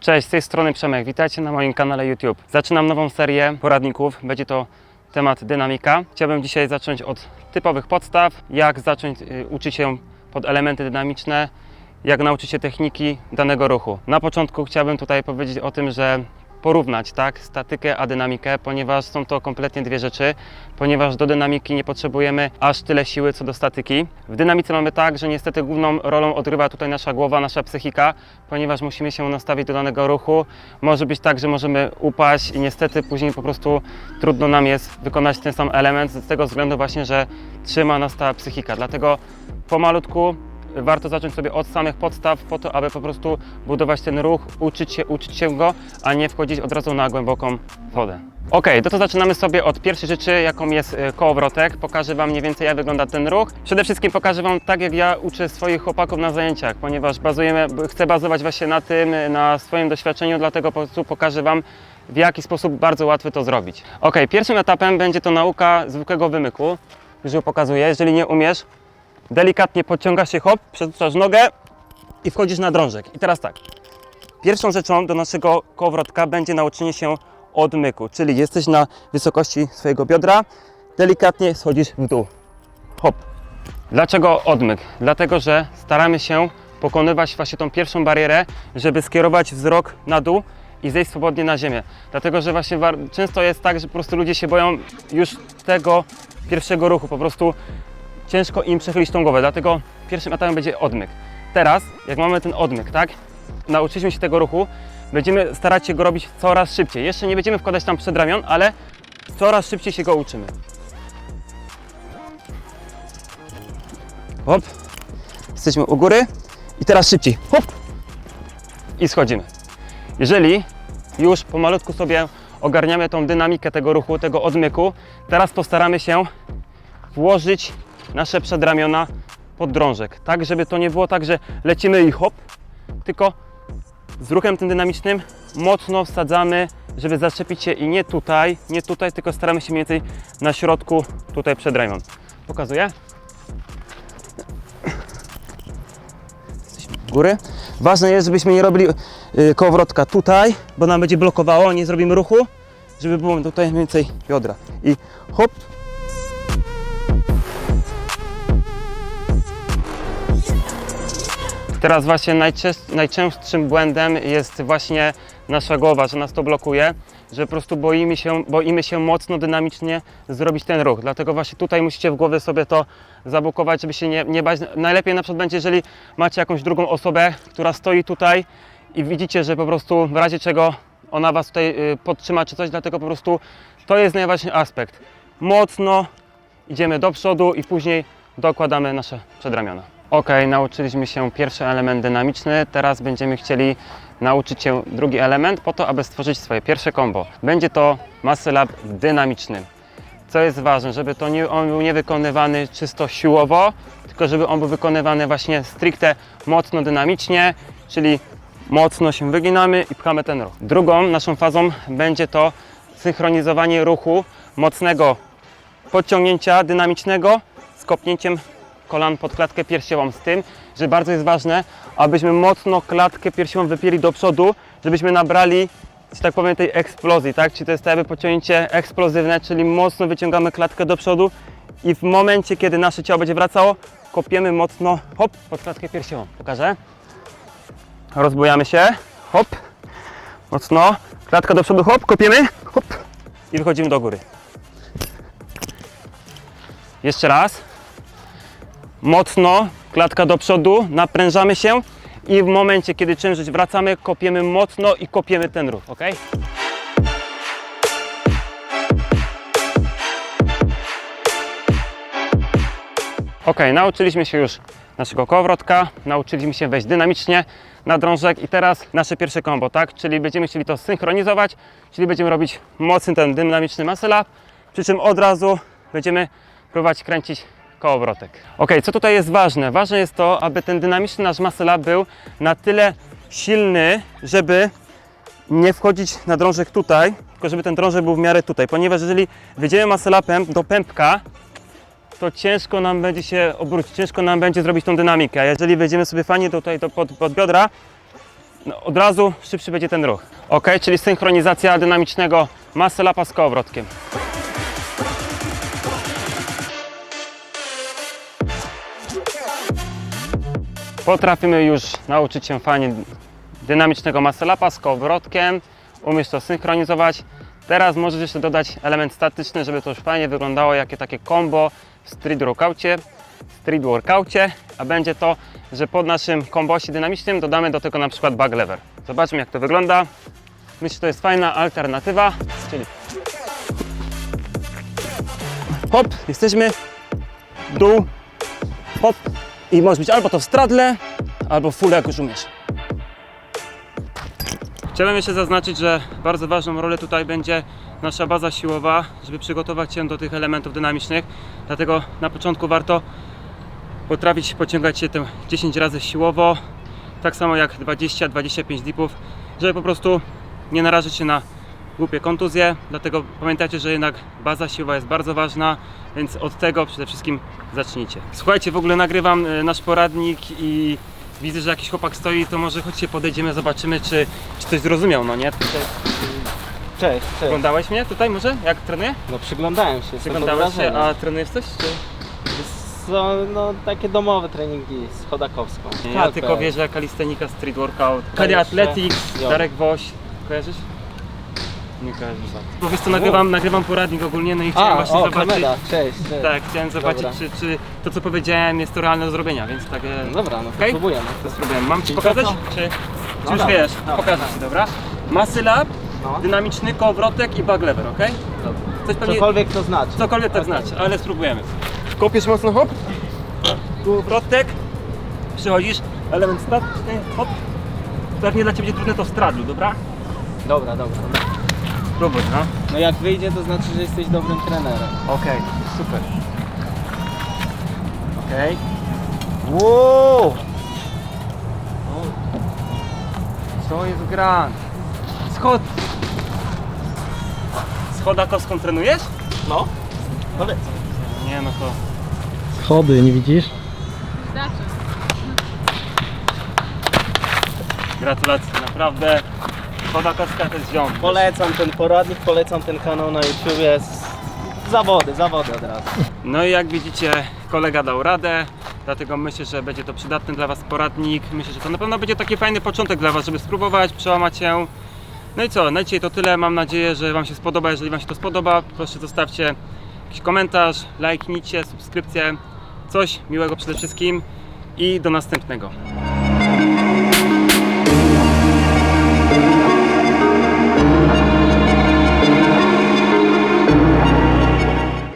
Cześć, z tej strony Przemek. Witajcie na moim kanale YouTube. Zaczynam nową serię poradników. Będzie to temat dynamika. Chciałbym dzisiaj zacząć od typowych podstaw, jak zacząć y, uczyć się pod elementy dynamiczne, jak nauczyć się techniki danego ruchu. Na początku chciałbym tutaj powiedzieć o tym, że porównać tak, statykę a dynamikę, ponieważ są to kompletnie dwie rzeczy, ponieważ do dynamiki nie potrzebujemy aż tyle siły co do statyki. W dynamice mamy tak, że niestety główną rolą odgrywa tutaj nasza głowa, nasza psychika, ponieważ musimy się nastawić do danego ruchu. Może być tak, że możemy upaść i niestety później po prostu trudno nam jest wykonać ten sam element z tego względu właśnie, że trzyma nas ta psychika. Dlatego pomalutku warto zacząć sobie od samych podstaw po to, aby po prostu budować ten ruch, uczyć się, uczyć się go, a nie wchodzić od razu na głęboką wodę. Ok, no to zaczynamy sobie od pierwszej rzeczy, jaką jest e, kołowrotek. Pokażę Wam mniej więcej, jak wygląda ten ruch. Przede wszystkim pokażę Wam tak, jak ja uczę swoich chłopaków na zajęciach, ponieważ bazujemy, chcę bazować właśnie na tym, e, na swoim doświadczeniu, dlatego po prostu pokażę Wam, w jaki sposób bardzo łatwy to zrobić. Ok, pierwszym etapem będzie to nauka zwykłego wymyku. Już ją pokazuję. Jeżeli nie umiesz, delikatnie podciągasz się, hop, przerzucasz nogę i wchodzisz na drążek. I teraz tak, pierwszą rzeczą do naszego kołowrotka będzie nauczenie się odmyku, czyli jesteś na wysokości swojego biodra, delikatnie schodzisz w dół, hop. Dlaczego odmyk? Dlatego, że staramy się pokonywać właśnie tą pierwszą barierę, żeby skierować wzrok na dół i zejść swobodnie na ziemię. Dlatego, że właśnie często jest tak, że po prostu ludzie się boją już tego pierwszego ruchu, po prostu ciężko im przechylić tą głowę, dlatego pierwszym etapem będzie odmyk. Teraz, jak mamy ten odmyk, tak, nauczyliśmy się tego ruchu, będziemy starać się go robić coraz szybciej. Jeszcze nie będziemy wkładać tam przed ramion, ale coraz szybciej się go uczymy. Hop, jesteśmy u góry i teraz szybciej, hop i schodzimy. Jeżeli już pomalutku sobie ogarniamy tą dynamikę tego ruchu, tego odmyku, teraz postaramy się włożyć nasze przedramiona pod drążek, tak żeby to nie było tak, że lecimy i hop, tylko z ruchem tym dynamicznym mocno wsadzamy, żeby zaczepić się i nie tutaj, nie tutaj, tylko staramy się mniej więcej na środku tutaj przedramion. Pokazuję. Góry. Ważne jest, żebyśmy nie robili y, kołowrotka tutaj, bo nam będzie blokowało, nie zrobimy ruchu, żeby było tutaj mniej więcej biodra. I hop, Teraz właśnie najczęst- najczęstszym błędem jest właśnie nasza głowa, że nas to blokuje, że po prostu boimy się, boimy się mocno dynamicznie zrobić ten ruch. Dlatego właśnie tutaj musicie w głowie sobie to zablokować, żeby się nie, nie bać. Najlepiej na przykład będzie, jeżeli macie jakąś drugą osobę, która stoi tutaj i widzicie, że po prostu w razie czego ona was tutaj y, podtrzyma czy coś, dlatego po prostu to jest najważniejszy aspekt. Mocno idziemy do przodu i później dokładamy nasze przedramiona. Ok, nauczyliśmy się pierwszy element dynamiczny, teraz będziemy chcieli nauczyć się drugi element po to, aby stworzyć swoje pierwsze combo. Będzie to muscle up dynamiczny. Co jest ważne, żeby to nie, on był nie wykonywany czysto siłowo, tylko żeby on był wykonywany właśnie stricte mocno dynamicznie, czyli mocno się wyginamy i pchamy ten ruch. Drugą naszą fazą będzie to synchronizowanie ruchu mocnego podciągnięcia dynamicznego z kopnięciem kolan pod klatkę piersiową. Z tym, że bardzo jest ważne, abyśmy mocno klatkę piersiową wypięli do przodu, żebyśmy nabrali, że tak powiem, tej eksplozji, tak? Czyli to jest tak jakby pociągnięcie eksplozywne, czyli mocno wyciągamy klatkę do przodu i w momencie, kiedy nasze ciało będzie wracało, kopiemy mocno, hop, pod klatkę piersiową. Pokażę. Rozbujamy się, hop, mocno, klatka do przodu, hop, kopiemy, hop i wychodzimy do góry. Jeszcze raz. Mocno, klatka do przodu, naprężamy się i w momencie, kiedy czynność wracamy, kopiemy mocno i kopiemy ten ruch, ok? Ok, nauczyliśmy się już naszego kołowrotka, nauczyliśmy się wejść dynamicznie na drążek i teraz nasze pierwsze combo, tak? Czyli będziemy chcieli to synchronizować, czyli będziemy robić mocny ten dynamiczny muscle up, przy czym od razu będziemy próbować kręcić Ok, co tutaj jest ważne? Ważne jest to, aby ten dynamiczny nasz up był na tyle silny, żeby nie wchodzić na drążek tutaj, tylko żeby ten drążek był w miarę tutaj, ponieważ jeżeli wyjdziemy muscle upem do pępka, to ciężko nam będzie się obrócić, ciężko nam będzie zrobić tą dynamikę. A jeżeli wejdziemy sobie fajnie tutaj do, pod, pod biodra no, od razu szybszy będzie ten ruch. Ok, czyli synchronizacja dynamicznego muscle upa z kołowrotkiem. Potrafimy już nauczyć się fajnie dynamicznego muscle upa z kołowrotkiem. Umiesz to synchronizować. Teraz możesz jeszcze dodać element statyczny, żeby to już fajnie wyglądało, jakie takie combo w street workoutie, street workoutie, a będzie to, że pod naszym kombosie dynamicznym dodamy do tego na przykład bug lever. Zobaczmy jak to wygląda. Myślę, że to jest fajna alternatywa, czyli hop, jesteśmy, dół, hop i może być albo to w stradle, albo w full jak już umiesz. Chciałem jeszcze zaznaczyć, że bardzo ważną rolę tutaj będzie nasza baza siłowa, żeby przygotować się do tych elementów dynamicznych. Dlatego na początku warto potrafić pociągać się te 10 razy siłowo, tak samo jak 20-25 dipów, żeby po prostu nie narazić się na głupie kontuzje. Dlatego pamiętajcie, że jednak baza siłowa jest bardzo ważna, więc od tego przede wszystkim zacznijcie. Słuchajcie, w ogóle nagrywam e, nasz poradnik i widzę, że jakiś chłopak stoi, to może chodźcie podejdziemy, zobaczymy, czy, czy coś zrozumiał, no nie? Tutaj, Cześć, cześć. oglądałeś mnie tutaj może, jak trenuję? No przyglądałem się, Przyglądałeś się, a trenujesz coś? Czy... Są no, takie domowe treningi z chodakowską. Ja tylko wierzę kalistenika, street workout, Kali Athletics. Darek Woś. Kojarzysz? Nie. Bo wiesz co, nagrywam, nagrywam poradnik ogólnie, no i chciałem A, właśnie o, zobaczyć. kamera, cześć, cześć. Tak, chciałem zobaczyć, Dobra. czy, czy to co powiedziałem jest to realne do zrobienia, więc tak. e, No Dobra, no to Okej? spróbujemy. To spróbujemy. Mam ci pokazać? Czy, czy No już dawaj, wiesz? dawaj, Pokażę ci, dobra? Muscle up, No. dynamiczny kołowrotek i bug lever, ok? Coś pewnie, Cokolwiek to znaczy. cokolwiek tak Okej. znaczy, ale spróbujemy. Kopiesz mocno, hop. Kołowrotek. Przychodzisz, element statyczny, hop. Pewnie dla Ciebie będzie trudne to w stradlu, dobra? Dobra, dobra. Spróbuj, no. No jak wyjdzie, to znaczy, że jesteś dobrym trenerem. Okej, super. Okej. Wow! Co jest gran? Schod. Schodakowską trenujesz? No. Polecam. Nie, no to... Schody, nie widzisz? Gratulacje, naprawdę. Schodakowska to jest ziom. Polecam ten poradnik, polecam ten kanał na YouTube. Jest zawody, zawody od razu. No i jak widzicie, kolega dał radę, dlatego myślę, że będzie to przydatny dla Was poradnik. Myślę, że to na pewno będzie taki fajny początek dla Was, żeby spróbować, przełamać się. No i co, na dzisiaj to tyle. Mam nadzieję, że Wam się spodoba. Jeżeli Wam się to spodoba, proszę zostawcie jakiś komentarz, lajknijcie, subskrypcję. Coś miłego przede wszystkim i do następnego.